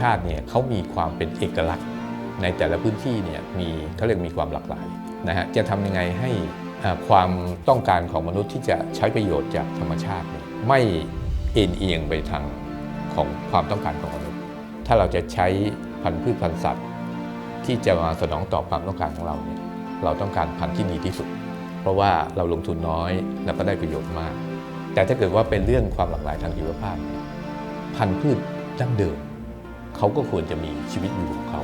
ชาติเนี่ยเขามีความเป็นเอกลักษณ์ ในแต่ละพื้นที่เนี่ยมีเขาเรียกมีความหลากหลายนะฮะจะทำยังไงให้ความต้องการของมนุษย์ที่จะใช้ประโยชน์จากธรรมชาติ ไม่เอ็นเอียงไปทางของความต้องการของมนุษย์ ถ้าเราจะใช้พันธุ์พืชพันธุ์สัตว์ ที่จะมาสนองตอบความต้องการของเราเนี่ยเราต้องการพันธุ์ที่ดีที่สุด เพราะว่าเราลงทุนน้อยแล้วก็ได้ประโยชน์มาก แต่ถ้าเกิดว่าเป็นเรื่องความหลากหลายทางชีวภาพเนี่ยพันธุ์พืชดั้งเดิม เขาก็ควรจะมีชีวิตอยู่ของเขา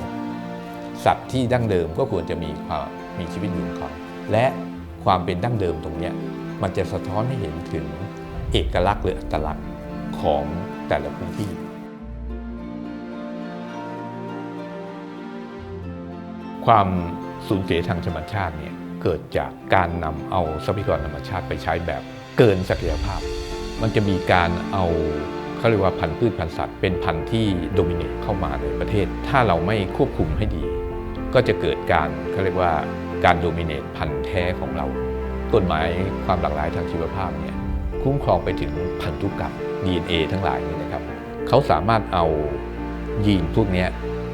สัตว์ที่ดั้งเดิมก็ควรจะมีความมีชีวิตอยู่ของเขา และความเป็นดั้งเดิมตรงนี้มันจะสะท้อนให้เห็นถึงเอกลักษณ์หรืออัตลักษณ์ของแต่ละพื้นที่ความสูญเสียทางธรรมชาติเนี่ยเกิดจากการนำเอาทรัพยากรธรรมชาติไปใช้แบบเกินศักยภาพ มันจะมีการเอา เขาเรียกว่าพันธุ์พืชพันธุ์สัตว์เป็นพันธุ์ที่โดมิเนตเข้ามาในประเทศ ถ้าเราไม่ควบคุมให้ดี ก็จะเกิดการเขาเรียกว่าการโดมิเนตพันธุ์แท้ของเรากฎหมายความหลากหลายทางชีวภาพเนี่ยคุ้มครองไปถึงพันธุกรรม DNA ทั้งหลายนี่นะครับเขาสามารถเอายีนพวกนี้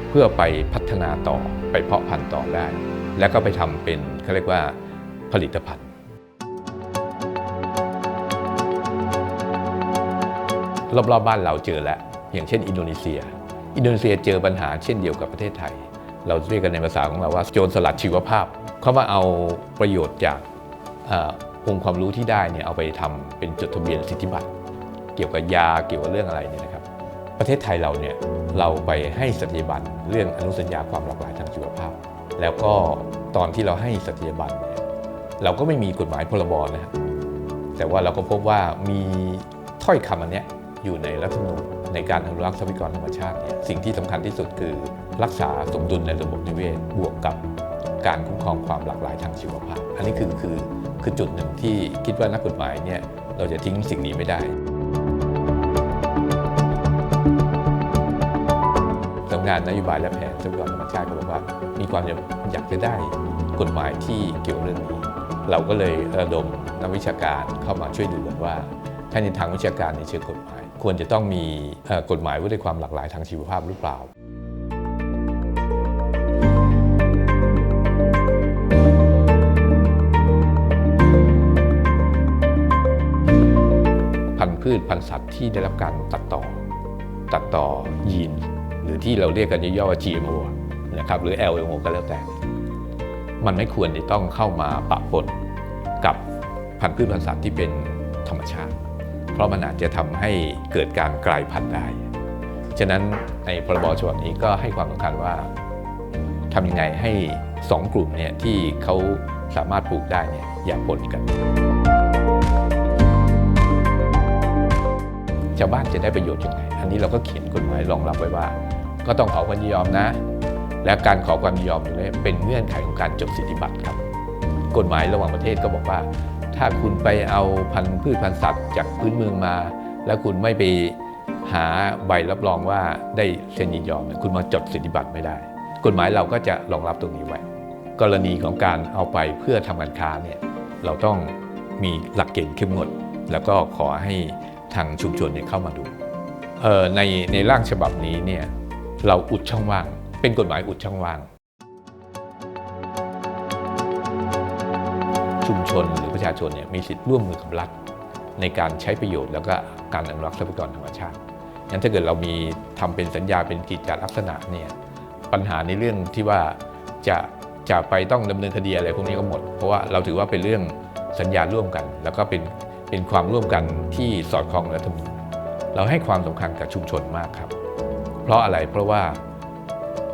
เพื่อไปพัฒนาต่อไปเพาะพันธุ์ต่อได้ แล้วก็ไปทำเป็นเขาเรียกว่าผลิตภัณฑ์ รอบๆบบ้านเราเจอแล้ว อย่างเช่น อินโดนีเซีย อินโดนีเซียเจอปัญหาเช่นเดียวกับประเทศไทย เราเรียกกันในภาษาของเราว่าโจรสลัดชีวภาพ เขามาเอาประโยชน์จากองค์ความรู้ที่ได้เนี่ยเอาไปทำเป็นจดทะเบียนสิทธิบัตรเกี่ยวกับยาเกี่ยวกับเรื่องอะไรเนี่ยนะครับ ประเทศไทยเราเนี่ยเราไปให้สัญญาบัตรเรื่องอนุสัญญาความหลากหลายทางชีวภาพ แล้วก็ตอนที่เราให้สัญญาบัตรเนี่ยเราก็ไม่มีกฎหมายพรบนะครับแต่ว่าเราก็พบว่ามีถ้อยคำอันเนี้ย อยู่ในรัฐธรรมนูญในการอนุรักษ์ทรัพยากรธรรมชาติเนี่ยสิ่งที่สำคัญที่สุดคือรักษาสมดุลในระบบนิเวศบวกกับการคุ้มครองความหลากหลายทางชีวภาพ อันนี้คือคือคือจุดหนึ่งที่คิดว่านักกฎหมายเนี่ยเราจะทิ้งสิ่งนี้ไม่ได้สำนักงานนโยบายและแผนทรัพยากรธรรมชาติก็บอกว่า มีความอยากจะได้กฎหมายที่เกี่ยวเรื่องนี้ เราก็เลยระดมนักวิชาการเข้ามาช่วยดูว่าถ้าในทางวิชาการในเชิงกฎหมาย ควรจะต้องมีกฎหมายว่าด้วยความหลากหลายทางชีวภาพหรือเปล่าพันธุ์พืชพันธุ์สัตว์ที่ได้รับการตัดต่อ ตัดต่อยีน หรือที่เราเรียกกันย่อๆว่า GMO นะครับหรือ LMO ก็แล้วแต่ มันไม่ควรจะต้องเข้ามาปะปนกับพันธุ์พืชพันธุ์สัตว์ที่เป็นธรรมชาติ เพราะมันอาจจะทำให้เกิดการกลายพันธุ์ได้ ฉะนั้นในพรบฉบับนี้ก็ให้ความสำคัญว่าทำยังไงให้สองกลุ่มเนี่ยที่เขาสามารถปลูกได้เนี่ยอย่าปนกัน ชาวบ้านจะได้ประโยชน์ยังไง อันนี้เราก็เขียนกฎหมายรองรับไว้ว่า ก็ต้องขอความยินยอมนะ และการขอความยินยอมตรงนี้เป็นเงื่อนไขของการจดสิทธิบัตรครับ กฎหมายระหว่างประเทศก็บอกว่า ถ้าคุณไปเอาพันธุ์พืชพันธุ์สัตว์จากพื้นเมืองมา แล้วคุณไม่ไปหาใบรับรองว่าได้เซ็นยินยอมคุณมาจดสิทธิบัตรไม่ได้ กฎหมายเราก็จะรองรับตรงนี้ไว้ กรณีของการเอาไปเพื่อทำการค้าเนี่ยเราต้องมีหลักเกณฑ์เข้มงวดแล้วก็ขอให้ทางชุมชนเนี่ยเข้ามาดูในในร่างฉบับนี้เนี่ยเราอุดช่องว่าง เป็นกฎหมายอุดช่องว่าง ชุมชนหรือประชาชนเนี่ยมีสิทธิ์ร่วมมือกับรัฐในการใช้ประโยชน์แล้วก็การอนุรักษ์ทรัพยากรธรรมชาติงั้นถ้าเกิดเรามีทำเป็นสัญญาเป็นกิจจลักษณะเนี่ยปัญหาในเรื่องที่ว่าจะจะไปต้องดำเนินคดีอะไรพวกนี้ก็หมด เพราะว่าเราถือว่าเป็นเรื่องสัญญาร่วมกัน แล้วก็เป็นเป็นความร่วมกันที่สอดคล้องรัฐธรรมนูญเราให้ความสำคัญกับชุมชนมากครับ เพราะอะไรเพราะว่า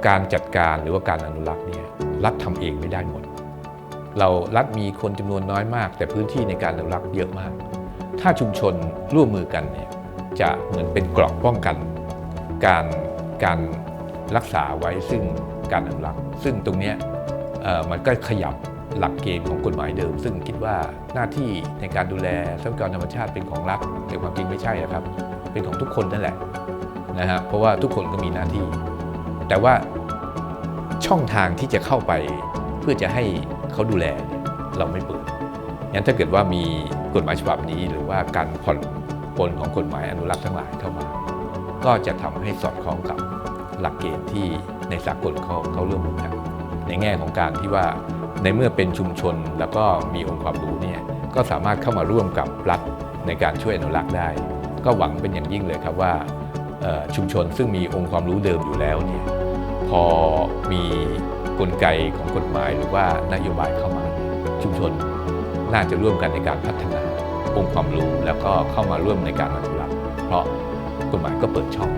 การจัดการหรือว่าการอนุรักษ์เนี่ยรัฐทำเองไม่ได้หมด เรารัฐมีคนจำนวนน้อยมาก แต่พื้นที่ในการอนุรักเยอะมาก ถ้าชุมชนร่วมมือกันเนี่ยจะเหมือนเป็นกราะป้องกัน การการรักษาไว้ซึ่งการอนุรักษ์ซึ่งตรงนี้มันก็ขยับหลักเกณฑ์ของกฎหมายเดิม ซึ่งคิดว่าหน้าที่ในการดูแลทรัพยากรธรรมชาติเป็นของรัฐแต่ความจริงไม่ใช่ครับ เป็นของทุกคนนั่นแหละนะฮะเพราะว่าทุกคนก็มีหน้าที่ แต่ว่าช่องทางที่จะเข้าไป เพื่อจะให้เขาดูแลเราไม่เปิดงั้นถ้าเกิดว่ามีกฎหมายฉบับนี้หรือว่าการผ่อนปลนของกฎหมายอนุรักษ์ทั้งหลายเข้ามา ก็จะทำให้สอดคล้องกับหลักเกณฑ์ที่ในสากลเขาเขาเริ่มมือกันในแง่ของการที่ว่าในเมื่อเป็นชุมชนแล้วก็มีองค์ความรู้เนี่ยก็สามารถเข้ามาร่วมกับรัฐในการช่วยอนุรักษ์ได้ ก็หวังเป็นอย่างยิ่งเลยครับว่าชุมชนซึ่งมีองค์ความรู้เดิมอยู่แล้วเนี่ยพอมี กลไกของกฎหมายหรือว่านโยบายเข้ามาชุมชนน่าจะร่วมกันในการพัฒนาองค์ความรู้แล้วก็เข้ามาร่วมในการอนุรักษ์เพราะกฎหมายก็เปิดช่อง